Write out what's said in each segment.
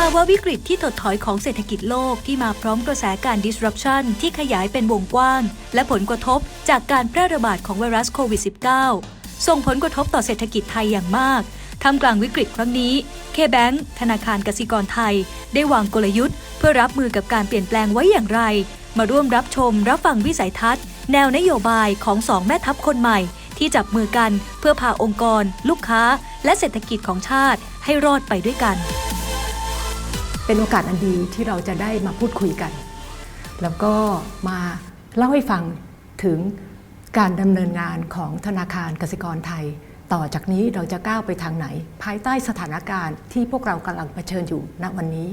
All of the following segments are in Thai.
ภาวะวิกฤตที่ถดถอยของเศรษฐกิจโลกที่มาพร้อมกระแสการ disruption ที่ขยายเป็นวงกว้าง และผลกระทบจากการแพร่ระบาดของไวรัสโควิด -19 ส่งผลกระทบต่อเศรษฐกิจไทยอย่างมากท่ามกลางวิกฤตครั้งนี้ K-Bank ธนาคารกสิกรไทย ได้วางกลยุทธ์ เพื่อรับมือกับการเปลี่ยนแปลงไว้อย่างไร มาร่วมรับชมรับฟังวิสัยทัศน์ แนวนโยบายของสองแม่ทัพคนใหม่ ที่จับมือกันเพื่อพาองค์กร ลูกค้า และเศรษฐกิจของชาติให้รอดไปด้วยกัน เป็นโอกาสอันดีที่เราจะได้มาพูดคุยกัน แล้วก็มาเล่าให้ฟังถึงการดำเนินงานของธนาคารกสิกรไทย ต่อจากนี้เราจะก้าวไปทางไหน ภายใต้สถานการณ์ที่พวกเรากำลังเผชิญอยู่ณวันนี้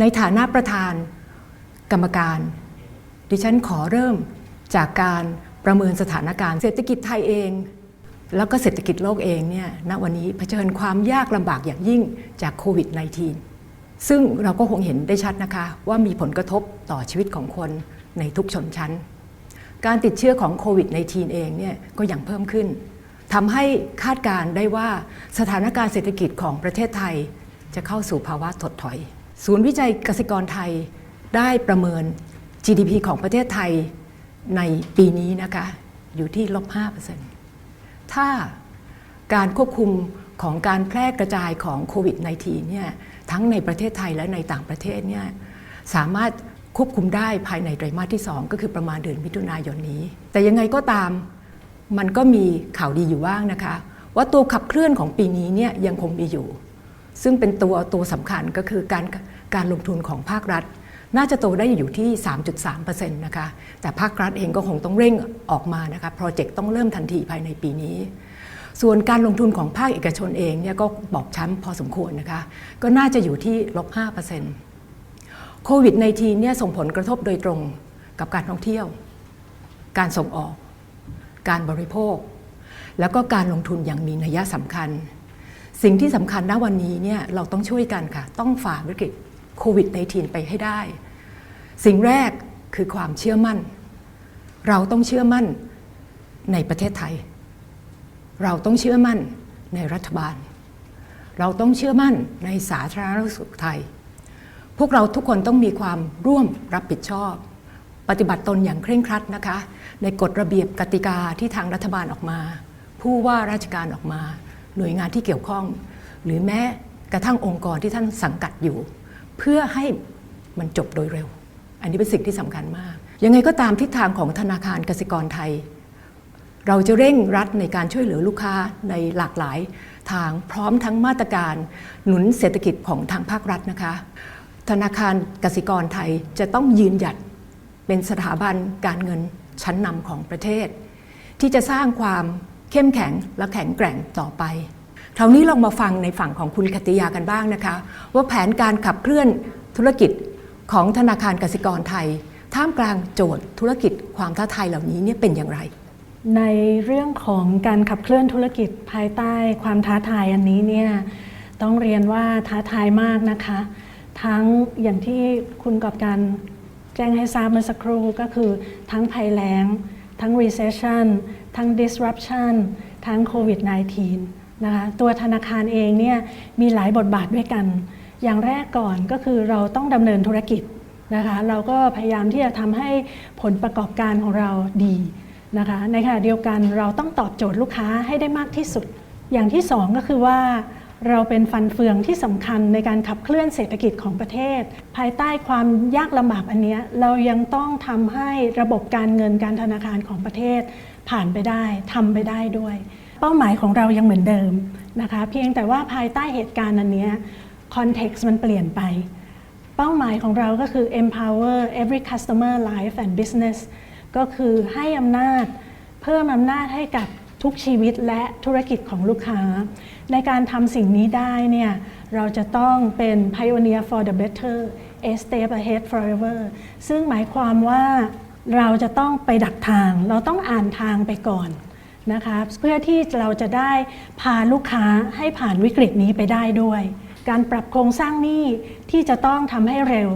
ในฐานะประธานกรรมการ ดิฉันขอเริ่มจากการประเมินสถานการณ์เศรษฐกิจไทยเอง แล้วก็เศรษฐกิจโลกเองเนี่ยณวันนี้เผชิญความยากลำบากอย่างยิ่งจากโควิด -19 ซึ่งเราก็คงเห็นได้ชัดนะคะว่ามีผลกระทบต่อชีวิตของคนในทุกชนชั้น การติดเชื้อของโควิด -19 เองเนี่ยก็ยังเพิ่มขึ้นทำให้คาดการได้ว่าสถานการณ์เศรษฐกิจของประเทศไทย จะเข้าสู่ภาวะถดถอย ศูนย์วิจัยเกสิกรไทยได้ประเมิน GDP ของประเทศไทยในปีนี้นะคะอยู่ที่ลบ5%ถ้าการควบคุม ของการแพร่กระจายของโควิด -19 เนี่ยทั้งในประเทศไทยและในต่างประเทศเนี่ยสามารถควบคุมได้ภายในไตรมาสที่ 2 ก็คือประมาณเดือนมิถุนายนนี้ แต่ยังไงก็ตามมันก็มีข่าวดีอยู่บ้างนะคะ ว่าตัวขับเคลื่อนของปีนี้เนี่ยยังคงมีอยู่ ซึ่งเป็นตัวตัวสำคัญก็คือการการลงทุนของภาครัฐ น่าจะโตได้อยู่ที่ 3.3%นะคะแต่ภาครัฐเองก็คงต้องเร่งออกมานะคะโปรเจกต์ต้องเริ่มทันทีภายในปีนี้ ส่วนการลงทุนของภาคเอกชนเองเนี่ยก็บอกช้ำพอสมควรนะคะ ก็น่าจะอยู่ที่ลบ5%โควิด -19 เนี่ยส่งผลกระทบโดยตรงกับการท่องเที่ยว การส่งออก การบริโภค แล้วก็การลงทุนอย่างมีนัยสำคัญ สิ่งที่สำคัญณวันนี้เนี่ยเราต้องช่วยกันค่ะ ต้องฝ่าวิกฤตโควิด -19 ไปให้ได้ สิ่งแรกคือความเชื่อมั่น เราต้องเชื่อมั่นในประเทศไทย เราต้องเชื่อมั่นในรัฐบาล เราต้องเชื่อมั่นในสาธารณสุขไทย พวกเราทุกคนต้องมีความร่วมรับผิดชอบ ปฏิบัติตนอย่างเคร่งครัดนะคะ ในกฎระเบียบกติกาที่ทางรัฐบาลออกมา ผู้ว่าราชการออกมา หน่วยงานที่เกี่ยวข้อง หรือแม้กระทั่งองค์กรที่ท่านสังกัดอยู่ เพื่อให้มันจบโดยเร็ว อันนี้เป็นสิ่งที่สำคัญมาก ยังไงก็ตามทิศทางของธนาคารกสิกรไทย เราจะเร่งรัดในการช่วยเหลือลูกค้าในหลากหลายทางพร้อมทั้งมาตรการหนุนเศรษฐกิจของทางภาครัฐนะคะ ธนาคารกสิกรไทยจะต้องยืนหยัดเป็นสถาบันการเงินชั้นนำของประเทศ ที่จะสร้างความเข้มแข็งและแข็งแกร่งต่อไปคราวนี้ลองมาฟังในฝั่งของคุณคติยากันบ้างนะคะ ว่าแผนการขับเคลื่อนธุรกิจของธนาคารกสิกรไทย ท่ามกลางโจทย์ธุรกิจความท้าทายเหล่านี้เนี่ยเป็นอย่างไร ในเรื่องของการขับเคลื่อนธุรกิจภายใต้ความท้าทายอันนี้เนี่ยต้องเรียนว่าท้าทายมากนะคะ ทั้งอย่างที่คุณกอบการแจ้งให้ทราบเมื่อสักครู่ก็คือทั้งภัยแล้ง ทั้ง recession ทั้ง disruption ทั้งโควิด -19 นะคะตัวธนาคารเองเนี่ยมีหลายบทบาทด้วยกัน อย่างแรกก่อนก็คือเราต้องดำเนินธุรกิจนะคะเราก็พยายามที่จะทำให้ผลประกอบการของเราดี นะคะในขณะเดียวกันเราต้องตอบโจทย์ลูกค้าให้ได้มากที่สุด อย่างที่สองก็คือว่าเราเป็นฟันเฟืองที่สำคัญในการขับเคลื่อนเศรษฐกิจของประเทศ ภายใต้ความยากลำบากอันนี้เรายังต้องทำให้ระบบการเงินการธนาคารของประเทศ ผ่านไปได้ทำไปได้ด้วย เป้าหมายของเรายังเหมือนเดิมนะคะเพียงแต่ว่าภายใต้เหตุการณ์อันเนี้ย context มันเปลี่ยนไป เป้าหมายของเราก็คือ empower every customer life and business ก็คือให้อำนาจ เพิ่มอำนาจให้กับทุกชีวิตและธุรกิจของลูกค้า ในการทำสิ่งนี้ได้เนี่ยเราจะต้องเป็น pioneer for the better a step ahead forever ซึ่งหมายความว่าเราจะต้องไปดักทาง เราต้องอ่านทางไปก่อนนะคะเพื่อที่เราจะได้พาลูกค้าให้ผ่านวิกฤตนี้ไปได้ด้วย การปรับโครงสร้างหนี้ที่จะต้องทำให้เร็ว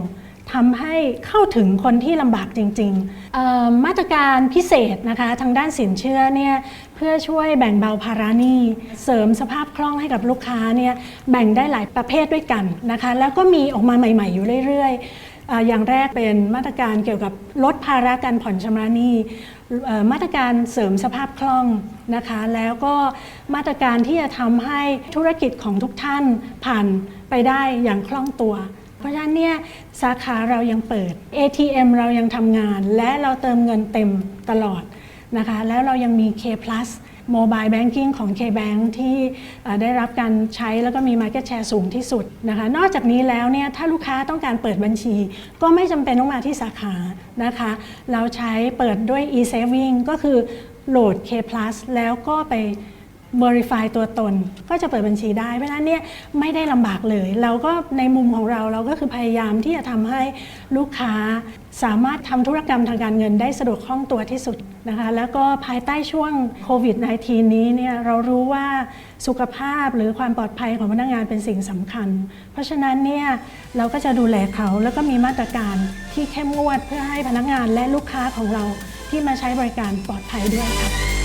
ทำให้เข้าถึงคนที่ลำบากจริงๆ มาตรการพิเศษนะคะทางด้านสินเชื่อเนี่ยเพื่อช่วยแบ่งเบาภาระหนี้ เสริมสภาพคล่องให้กับลูกค้าเนี่ยแบ่งได้หลายประเภทด้วยกันนะคะแล้วก็มีออกมาใหม่ ๆ อยู่เรื่อยๆออย่างแรกเป็นมาตรการเกี่ยวกับลดภาระการผ่อนชำระหนี้เอ่อมาตรการเสริมสภาพคล่องนะคะแล้วก็มาตรการที่จะทำให้ธุรกิจของทุกท่านผ่านไปได้อย่างคล่องตัว เพราะฉะนั้นเนี่ยสาขาเรายังเปิด ATM เรายังทำงาน และเราเติมเงินเต็มตลอดนะคะแล้วเรายังมี K Plus Mobile Banking ของ K-Bank ที่ได้รับการใช้แล้วก็มี Market Share สูงที่สุดนะคะนอกจากนี้แล้วเนี่ยถ้าลูกค้าต้องการเปิดบัญชี ก็ไม่จำเป็นต้องมาที่สาขานะคะเราใช้เปิดด้วย e-saving ก็คือโหลด K Plus แล้วก็ไป Verify ตัวตน ก็จะเปิดบัญชีได้ เพราะฉะนั้นเนี่ยไม่ได้ลำบากเลย เราก็ในมุมของเราเราก็คือพยายามที่จะทำให้ลูกค้าสามารถทำธุรกรรมทางการเงินได้สะดวกคล่องตัวที่สุดนะคะแล้วก็ภายใต้ช่วงโควิด -19 นี้เนี่ยเรารู้ว่าสุขภาพหรือความปลอดภัยของพนักงานเป็นสิ่งสำคัญ เพราะฉะนั้นเนี่ยเราก็จะดูแลเขาแล้วก็มีมาตรการที่เข้มงวดเพื่อให้พนักงานและลูกค้าของเราที่มาใช้บริการปลอดภัยด้วยค่ะ